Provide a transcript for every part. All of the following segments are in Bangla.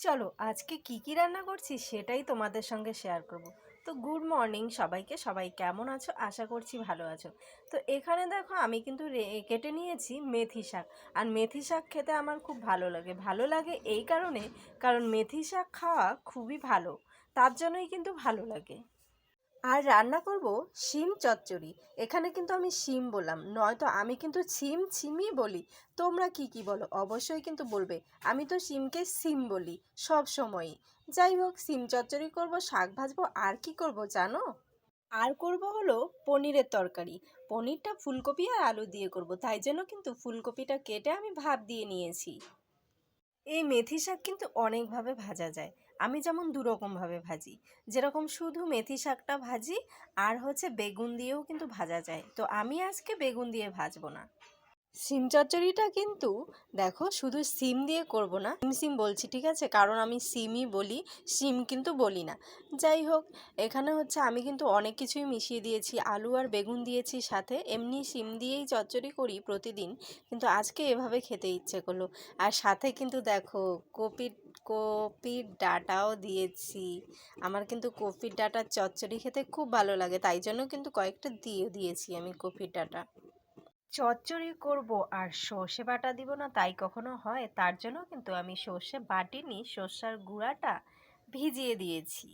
চলো আজকে কি কি রান্না করছি সেটাই তোমাদের সঙ্গে শেয়ার করব। তো গুড মর্নিং সবাইকে, সবাই কেমন আছো? আশা করছি ভালো আছো। তো এখানে দেখো আমি কিন্তু কেটে নিয়েছি মেথি শাক। আর মেথি শাক খেতে আমার খুব ভালো লাগে। ভালো লাগে এই কারণে, কারণ মেথি শাক খাওয়া খুবই ভালো। তার জন্যই কিন্তু ভালো লাগে। আর রান্না করব শিম চচ্চড়ি। এখানে কিন্তু আমি শিম বললাম, নয়তো আমি কিন্তু ছিম, ছিমই বলি। তোমরা কি কি বলো? অবশ্যই কিন্তু বলবে। আমি তো সিমকে সিম বলি সব সময়ই। যাই হোক সিম চচ্চড়ি করব, শাক ভাজবো, আর কি করব জানো? আর করব হলো পনিরের তরকারি। পনিরটা ফুলকপি আর আলু দিয়ে করব, তাই জন্য কিন্তু ফুলকপিটা কেটে আমি ভাপ দিয়ে নিয়েছি। এই মেথি শাক কিন্তু অনেকভাবে ভাজা যায়। আমি যেমন দুরকমভাবে ভাজি, যেরকম শুধু মেথি শাকটা ভাজি আর হচ্ছে বেগুন দিয়েও কিন্তু ভাজা যায়। তো আমি আজকে বেগুন দিয়ে ভাজবো না। সিম চচ্চড়িটা কিন্তু দেখো শুধু সিম দিয়ে করব না, সিম সিম বলছি, ঠিক আছে? কারণ আমি সিমই বলি, সিম কিন্তু বলি না। যাই হোক, এখানে হচ্ছে আমি কিন্তু অনেক কিছুই মিশিয়ে দিয়েছি, আলু আর বেগুন দিয়েছি সাথে, এমনি সিম দিয়েই চচ্চড়ি করি প্রতিদিন, কিন্তু আজকে এভাবে খেতে ইচ্ছে করল। আর সাথে কিন্তু দেখো কপির কপির ডাটাও দিয়েছি। আমার কিন্তু কপির ডাটার চচ্চড়ি খেতে খুব ভালো লাগে, তাই জন্য কিন্তু কয়েকটা দিয়ে দিয়েছি আমি কপির ডাটা। চচ্চড়ি করব আর সর্ষে বাটা দিব না, তাই কখনো হয়? তার জন্য কিন্তু আমি সর্ষে বাটিনি, সর্ষার গুঁড়াটা ভিজিয়ে দিয়েছি।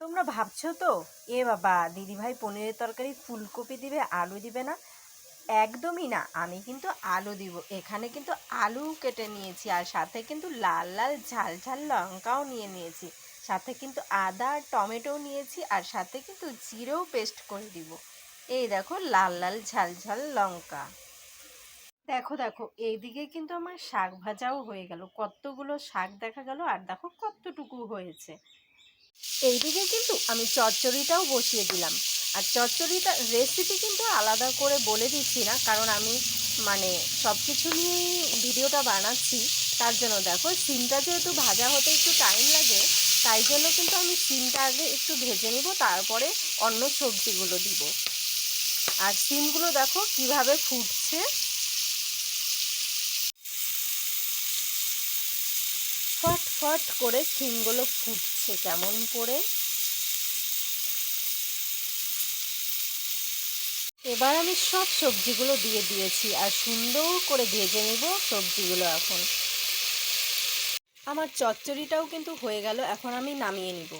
তোমরা ভাবছ তো? এ বাবা, দিদিভাই পনিরের তরকারি ফুলকপি দিবে, আলু দিবে না? একদমই না। আমি কিন্তু আলু দিব। এখানে কিন্তু আলু কেটে নিয়েছি আর সাথে কিন্তু লাল লাল, ঝাল ঝাল লঙ্কাও নিয়ে নিয়েছি। সাথে কিন্তু আদা আর টমেটো নিয়েছি আর সাথে কিন্তু জিরেও পেস্ট করে দিব। এই দেখো লাল লাল, ঝাল ঝাল লঙ্কা। দেখো দেখো, এইদিকে কিন্তু আমার শাক ভাজাও হয়ে গেল। কতগুলো শাক দেখা গেল আর দেখো কতটুকু হয়েছে। এইদিকে কিন্তু আমি চচ্চড়িটাও বসিয়ে দিলাম। আর চচ্চড়িটা রেসিপি কিন্তু আলাদা করে বলে দিচ্ছি না, কারণ আমি মানে সব কিছু নিয়েই ভিডিওটা বানাচ্ছি। তার জন্য দেখো, সিমটা যেহেতু ভাজা হতে একটু টাইম লাগে, তাই জন্য কিন্তু আমি সিমটা আগে একটু ভেজে নিব, তারপরে অন্য সবজিগুলো দিব। আর সিমগুলো দেখো কীভাবে ফুটছে। ফট ফট করে সিমগুলো ফুটছে কেমন করে। এবার আমি সব সবজিগুলো দিয়ে দিয়েছি আর সুন্দর করে ভেজে নিব সবজিগুলো এখন। আমার চচ্চড়িটাও কিন্তু হয়ে গেল, এখন আমি নামিয়ে নিব।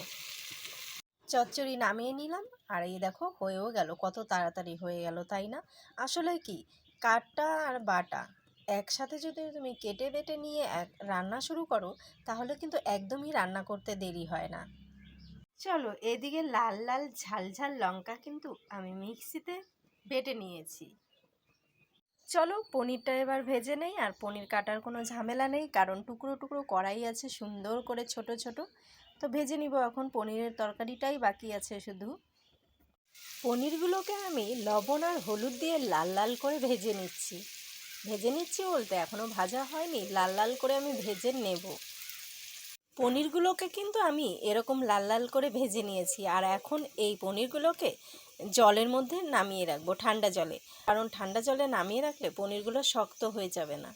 চচ্চড়ি নামিয়ে নিলাম, আর এই দেখো হয়েও গেল, কত তাড়াতাড়ি হয়ে গেল, তাই না? আসলে কি কাটটা আর বাটা একসাথে যদি তুমি কেটে বেটে নিয়ে এক, রান্না শুরু করো, তাহলে কিন্তু একদমই রান্না করতে দেরি হয় না। চলো, এদিকে লাল লাল ঝাল ঝাল লঙ্কা কিন্তু আমি মিক্সিতে বেটে নিয়েছি। চলো পনিরটা এবার ভেজে নেই আর পনির কাটার কোনো ঝামেলা নেই, কারণ টুকরো টুকরো কড়াই আছে সুন্দর করে ছোট ছোট। তো ভেজে নিব এখন পনিরের তরকারিটাই বাকি আছে শুধু। পনিরগুলোকে আমি লবণ আর হলুদ দিয়ে লাল লাল করে ভেজে নিচ্ছি। ভেজে নিচ্ছি বলতে এখনও ভাজা হয়নি, লাল লাল করে আমি ভেজে নেব। পনিরগুলোকে কিন্তু আমি এরকম লাল লাল করে ভেজে নিয়েছি। আর এখন এই পনিরগুলোকে জলের মধ্যে নামিয়ে রাখব, ঠান্ডা জলে। কারণ ঠান্ডা জলে নামিয়ে রাখলে পনিরগুলো শক্ত হয়ে যাবে না।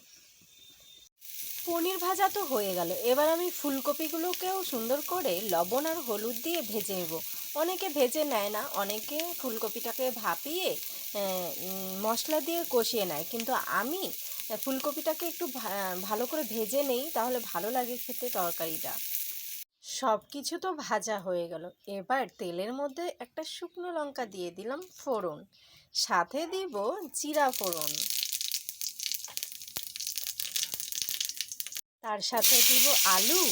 পনির ভাজা তো হয়ে গেল। এবার আমি ফুলকপিগুলোকেও সুন্দর করে লবণ আর হলুদ দিয়ে ভেজে নেব। অনেকে ভেজে নেয় না, অনেকে ফুলকপিটাকে ভাপিয়ে মশলা দিয়ে কষিয়ে নেয়। কিন্তু আমি ফুলকপিটাকে একটু ভালো করে ভেজে নেই, তাহলে ভালো লাগে খেতে তরকারিটা। সব কিছু তো ভাজা হয়ে গেল। এবার তেলের মধ্যে একটা শুকনো লঙ্কা দিয়ে দিলাম ফোড়ন। সাথে দিব জিরা ফোড়ন। তার সাথে দিব আলু।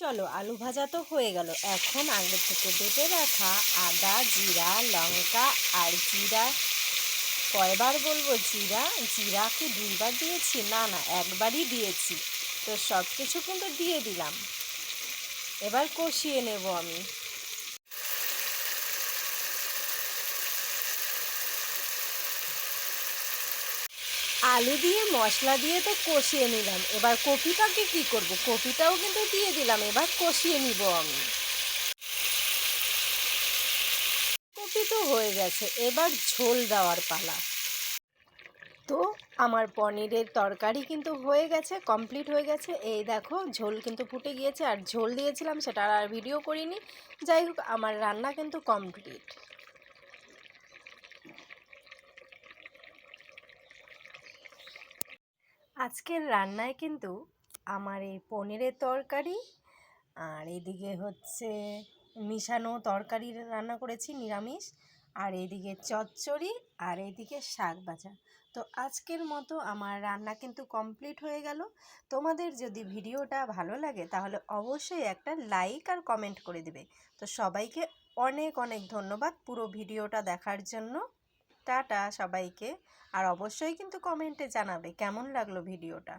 চলো, আলু ভাজা তো হয়ে গেল। এখন আগে থেকে বেটে রাখা আদা, জিরা, লঙ্কা আর জিরা কয়বার বলব, জিরা জিরা কি দুইবার দিয়েছি, না না, একবারই দিয়েছি। তো সব কিছু কিন্তু দিয়ে দিলাম। এবার কষিয়ে নেব আমি। আলু দিয়ে, মশলা দিয়ে তো কষিয়ে নিলাম। এবার কপিটাকে কি করব? কপিটাও কিন্তু দিয়ে দিলাম। এবার কষিয়ে নিব আমি। কপি তো হয়ে গেছে। এবার ঝোল দেওয়ার পালা। তো আমার পনিরের তরকারি কিন্তু হয়ে গেছে কমপ্লিট হয়ে গেছে। এই দেখো, ঝোল কিন্তু ফুটে গিয়েছে। আর ঝোল দিয়েছিলাম, সেটা আর ভিডিও করিনি। যাই হোক, আমার রান্না কিন্তু কমপ্লিট আজকের রান্নায় কিন্তু আমার এই পনিরের তরকারি, আর এদিকে হচ্ছে মিশানো তরকারি রান্না করেছি, নিরামিষ। আর এদিকে চচ্চড়ি, আর এদিকে শাক ভাজা। তো আজকের মতো আমার রান্না কিন্তু কমপ্লিট হয়ে গেল। তোমাদের যদি ভিডিওটা ভালো লাগে, তাহলে অবশ্যই একটা লাইক আর কমেন্ট করে দেবে। তো সবাইকে অনেক অনেক ধন্যবাদ পুরো ভিডিওটা দেখার জন্য। টাটা সবাইকে। আর অবশ্যই কিন্তু কমেন্টে জানাবে কেমন লাগল ভিডিওটা।